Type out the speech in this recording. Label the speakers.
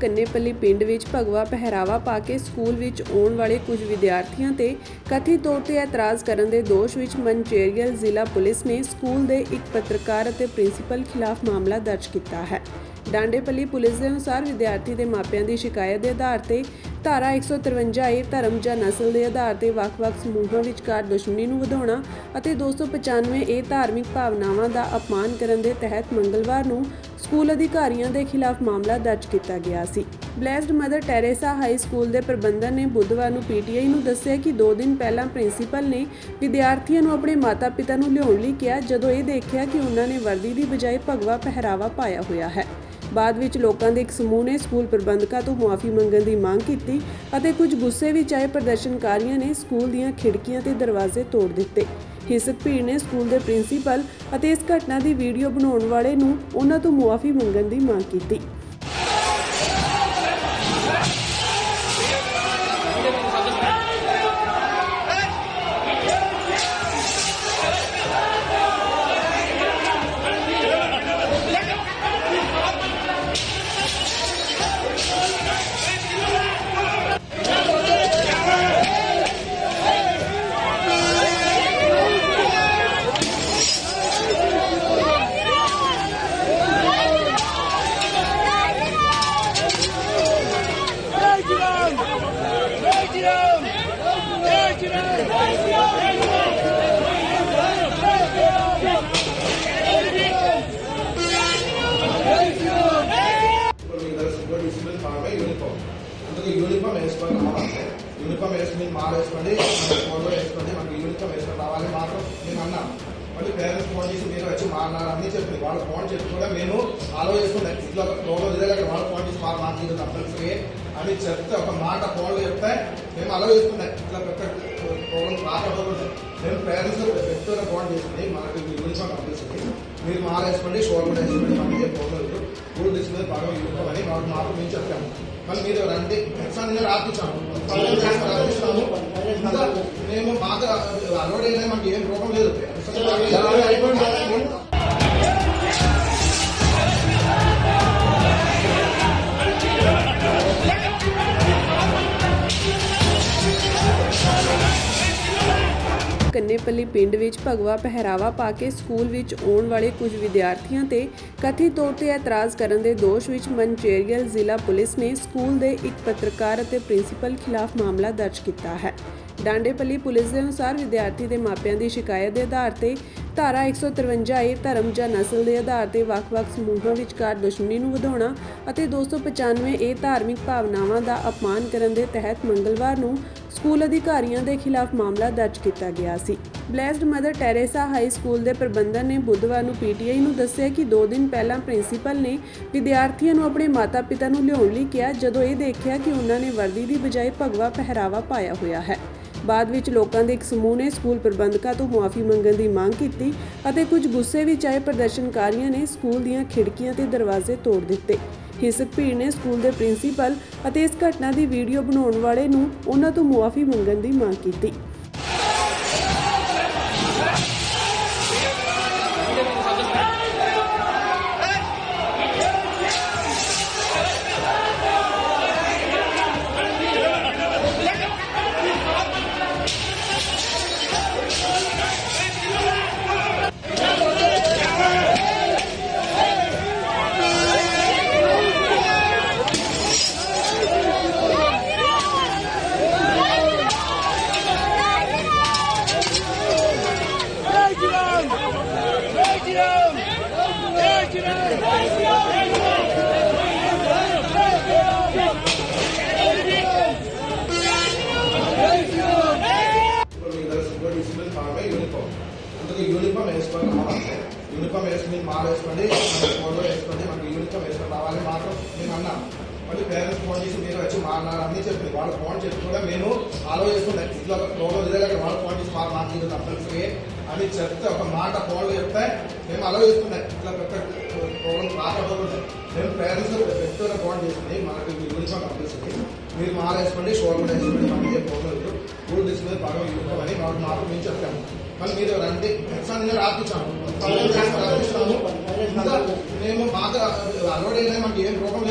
Speaker 1: ਕੰਨੇਪੱਲੀ ਪਿੰਡ ਵਿੱਚ ਭਗਵਾ ਪਹਿਰਾਵਾ ਪਾ ਕੇ ਸਕੂਲ ਵਿੱਚ ਆਉਣ ਵਾਲੇ ਕੁਝ ਵਿਦਿਆਰਥੀਆਂ ਤੇ ਕਥਿਤ ਤੌਰ ਤੇ ਇਤਰਾਜ਼ ਕਰਨ ਦੇ ਦੋਸ਼ ਵਿੱਚ ਮੰਚੇਰੀਅਲ ਜ਼ਿਲ੍ਹਾ ਪੁਲਿਸ ਨੇ ਸਕੂਲ ਦੇ ਇੱਕ ਪੱਤਰਕਾਰ ਅਤੇ ਪ੍ਰਿੰਸੀਪਲ ਖਿਲਾਫ ਮਾਮਲਾ ਦਰਜ ਕੀਤਾ ਹੈ। ਡਾਂਡੇਪੱਲੀ ਪੁਲਿਸ ਦੇ ਅਨੁਸਾਰ ਵਿਦਿਆਰਥੀ ਦੇ ਮਾਪਿਆਂ ਦੀ ਸ਼ਿਕਾਇਤ ਦੇ ਆਧਾਰ ਤੇ ਧਾਰਾ 153 ਏ ਧਰਮ ਜਾਂ ਨਸਲ ਦੇ ਆਧਾਰ ਤੇ ਵੱਖ-ਵੱਖ ਸਮੂਹਾਂ ਵਿਚਕਾਰ ਦੁਸ਼ਮਣੀ ਨੂੰ ਵਧਾਉਣਾ ਅਤੇ 295 ਏ ਧਾਰਮਿਕ ਭਾਵਨਾਵਾਂ ਦਾ ਅਪਮਾਨ ਕਰਨ ਦੇ ਤਹਿਤ ਮੰਗਲਵਾਰ ਨੂੰ ਸਕੂਲ ਅਧਿਕਾਰੀਆਂ ਦੇ ਖਿਲਾਫ ਮਾਮਲਾ ਦਰਜ ਕੀਤਾ ਗਿਆ ਸੀ। Blessed mother Teresa high school ਦੇ ਪ੍ਰਬੰਧਨ ਨੇ ਬੁੱਧਵਾਰ ਨੂੰ ਪੀਟੀਆਈ ਨੂੰ ਦੱਸਿਆ ਕਿ 2 ਦਿਨ ਪਹਿਲਾਂ ਪ੍ਰਿੰਸੀਪਲ ਨੇ ਵਿਦਿਆਰਥੀਆਂ ਨੂੰ ਆਪਣੇ ਮਾਤਾ-ਪਿਤਾ ਨੂੰ ਲਿਆਉਣ ਲਈ ਕਿਹਾ, ਜਦੋਂ ਇਹ ਦੇਖਿਆ ਕਿ ਉਹਨਾਂ ਨੇ ਵਰਦੀ ਦੀ ਬਜਾਏ ਭਗਵਾ ਪਹਿਰਾਵਾ ਪਾਇਆ ਹੋਇਆ ਹੈ। ਬਾਅਦ ਵਿੱਚ ਲੋਕਾਂ ਦੇ ਇੱਕ ਸਮੂਹ ਨੇ ਸਕੂਲ ਪ੍ਰਬੰਧਕਾਂ ਤੋਂ ਮੁਆਫੀ ਮੰਗਣ ਦੀ ਮੰਗ ਕੀਤੀ ਅਤੇ ਕੁਝ ਗੁੱਸੇ ਵਿੱਚ ਆਏ ਪ੍ਰਦਰਸ਼ਨਕਾਰੀਆਂ ਨੇ ਸਕੂਲ ਦੀਆਂ ਖਿੜਕੀਆਂ ਤੇ ਦਰਵਾਜ਼ੇ ਤੋੜ ਦਿੱਤੇ। ਹਿੰਸਕ ਭੀੜ ਨੇ ਸਕੂਲ ਦੇ ਪ੍ਰਿੰਸੀਪਲ ਅਤੇ ਇਸ ਘਟਨਾ ਦੀ ਵੀਡੀਓ ਬਣਾਉਣ ਵਾਲੇ ਨੂੰ ਉਹਨਾਂ ਤੋਂ ਮੁਆਫੀ ਮੰਗਣ ਦੀ ਮੰਗ ਕੀਤੀ।
Speaker 2: వేసుకోవాలి వేసుకొని యూనిఫామ్ వేసుకుని మాల వేసుకోండి ఫోటో వేసుకోండి మనకి యూనిఫామ్ వేసుకొని రావాలి మాత్రం మేము అన్నాం. మళ్ళీ పేరెంట్స్ ఫోన్ చేసి మీరు వచ్చి మాట్లాడాలని చెప్పింది వాళ్ళు ఫోన్ చేసి కూడా మేము ఆలో చేసుకున్నాం ఇట్లా ప్రోగ్రామ్ జరిగే వాళ్ళు ఫోన్ చేసి వాళ్ళు మాట్లాడుతుంది కంపల్సరీ అని చెప్తే ఒక మాట ఫోన్లో చెప్తే మేము అలో చేసుకున్నాం ఇట్లా పెద్ద ప్రోగ్రామ్ రాకపోతే మేము పేరెంట్స్ వ్యక్తిగా ఫోన్ చేసుకుని మనకి యూనిఫామ్ పంపిస్తుంది మీరు మాల వేసుకోండి షోర్ కూడా వేసుకోండి మనకి ఏ ప్రాబ్లం లేదు. రూల్ తీసుకుని బాగా యూనిఫామ్ అని మాకు మాకు మేము చెప్పాము. మళ్ళీ మీరు రండి. ఎగ్జామ్ నేను ఇంకా మేము మాకు అలవాటు అయినా మాకు ఏం ప్రాబ్లం లేదు.
Speaker 1: ਕੰਨੇਪੱਲੀ ਪਿੰਡ ਵਿੱਚ ਭਗਵਾ ਪਹਿਰਾਵਾ ਪਾ ਕੇ ਸਕੂਲ ਵਿੱਚ ਆਉਣ ਵਾਲੇ ਕੁਝ ਵਿਦਿਆਰਥੀਆਂ ਤੇ ਕਥਿਤ ਤੌਰ ਤੇ ਇਤਰਾਜ਼ ਕਰਨ ਦੇ ਦੋਸ਼ ਵਿੱਚ ਮੰਚੇਰੀਅਲ ਜ਼ਿਲ੍ਹਾ ਪੁਲਿਸ ਨੇ ਸਕੂਲ ਦੇ ਇੱਕ ਪੱਤਰਕਾਰ ਅਤੇ ਪ੍ਰਿੰਸੀਪਲ ਖਿਲਾਫ ਮਾਮਲਾ ਦਰਜ ਕੀਤਾ ਹੈ। ਡਾਂਡੇਪੱਲੀ ਪੁਲਿਸ ਦੇ ਅਨੁਸਾਰ ਵਿਦਿਆਰਥੀ ਦੇ ਮਾਪਿਆਂ ਦੀ ਸ਼ਿਕਾਇਤ ਦੇ ਆਧਾਰ ਤੇ ਧਾਰਾ 153 ਏ ਧਰਮ ਜਾਂ ਨਸਲ ਦੇ ਆਧਾਰ ਤੇ ਵੱਖ-ਵੱਖ ਸਮੂਹਾਂ ਵਿਚਕਾਰ ਦੁਸ਼ਮਣੀ ਨੂੰ ਵਧਾਉਣਾ ਅਤੇ 295 ਏ ਧਾਰਮਿਕ ਭਾਵਨਾਵਾਂ ਦਾ ਅਪਮਾਨ ਕਰਨ ਦੇ ਤਹਿਤ ਮੰਗਲਵਾਰ ਨੂੰ ਸਕੂਲ ਅਧਿਕਾਰੀਆਂ ਦੇ ਖਿਲਾਫ ਮਾਮਲਾ ਦਰਜ ਕੀਤਾ ਗਿਆ ਸੀ। Blessed mother Teresa high school ਦੇ ਪ੍ਰਬੰਧਨ ਨੇ ਬੁੱਧਵਾਰ ਨੂੰ ਪੀਟੀਆਈ ਨੂੰ ਦੱਸਿਆ ਕਿ 2 ਦਿਨ ਪਹਿਲਾਂ ਪ੍ਰਿੰਸੀਪਲ ਨੇ ਵਿਦਿਆਰਥੀਆਂ ਨੂੰ ਆਪਣੇ ਮਾਤਾ-ਪਿਤਾ ਨੂੰ ਲਿਆਉਣ ਲਈ ਕਿਹਾ, ਜਦੋਂ ਇਹ ਦੇਖਿਆ ਕਿ ਉਹਨਾਂ ਨੇ ਵਰਦੀ ਦੀ ਬਜਾਏ ਭਗਵਾ ਪਹਿਰਾਵਾ ਪਾਇਆ ਹੋਇਆ ਹੈ। ਬਾਅਦ ਵਿੱਚ ਲੋਕਾਂ ਦੇ ਇੱਕ ਸਮੂਹ ਨੇ ਸਕੂਲ ਪ੍ਰਬੰਧਕਾਂ ਤੋਂ ਮੁਆਫੀ ਮੰਗਣ ਦੀ ਮੰਗ ਕੀਤੀ ਅਤੇ ਕੁਝ ਗੁੱਸੇ ਵਿੱਚ ਆਏ ਪ੍ਰਦਰਸ਼ਨਕਾਰੀਆਂ ਨੇ ਸਕੂਲ ਦੀਆਂ ਖਿੜਕੀਆਂ ਤੇ ਦਰਵਾਜ਼ੇ ਤੋੜ ਦਿੱਤੇ। ਹਿੰਸਕ ਭੀੜ ਨੇ ਸਕੂਲ ਦੇ ਪ੍ਰਿੰਸੀਪਲ ਅਤੇ ਇਸ ਘਟਨਾ ਦੀ ਵੀਡੀਓ ਬਣਾਉਣ ਵਾਲੇ ਨੂੰ ਉਹਨਾਂ ਤੋਂ ਮੁਆਫੀ ਮੰਗਣ ਦੀ ਮੰਗ ਕੀਤੀ।
Speaker 2: అందుకే యూనిఫామ్ వేసుకొని రావాలి యూనిఫామ్ వేసుకుని మాల వేసుకోండి ఫోటో వేసుకోండి మనకి యూనిఫామ్ వేసుకొని రావాలని మాత్రం నేను అన్నా. మళ్ళీ పేరెంట్స్ ఫోన్ చేసి మీరు వచ్చి మాట్లాడాలని చెప్పింది వాళ్ళు ఫోన్ చేసి కూడా మేము ఆలో చేసుకున్నాం ఇట్లా ప్రోగ్రామ్ జరిగే వాళ్ళు ఫోన్ చేసి వాళ్ళు మాట్లాడుతుంది కంపల్సరీ అని చెప్తే ఒక మాట ఫోన్లో చెప్తే మేము అలో చేసుకున్నాం ఇట్లా పెద్ద ప్రోగ్రామ్ రాకపోతే మేము పేరెంట్స్ వ్యక్తిగా ఫోన్ చేసింది. మనకి యూనిఫామ్ పంపిస్తుంది మీరు మాల వేసుకోండి షోర్ కూడా వేసుకోండి మనకి ఏ ప్రాబ్లం లేదు. రూల్ తీసుకుని బాగా అని మాకు మాకు మేము చెప్పాము మళ్ళీ మీరు రండి. నేను రాపించాము మేము మాకు అలవాటు అయినా మాకు ఏం ప్రాబ్లం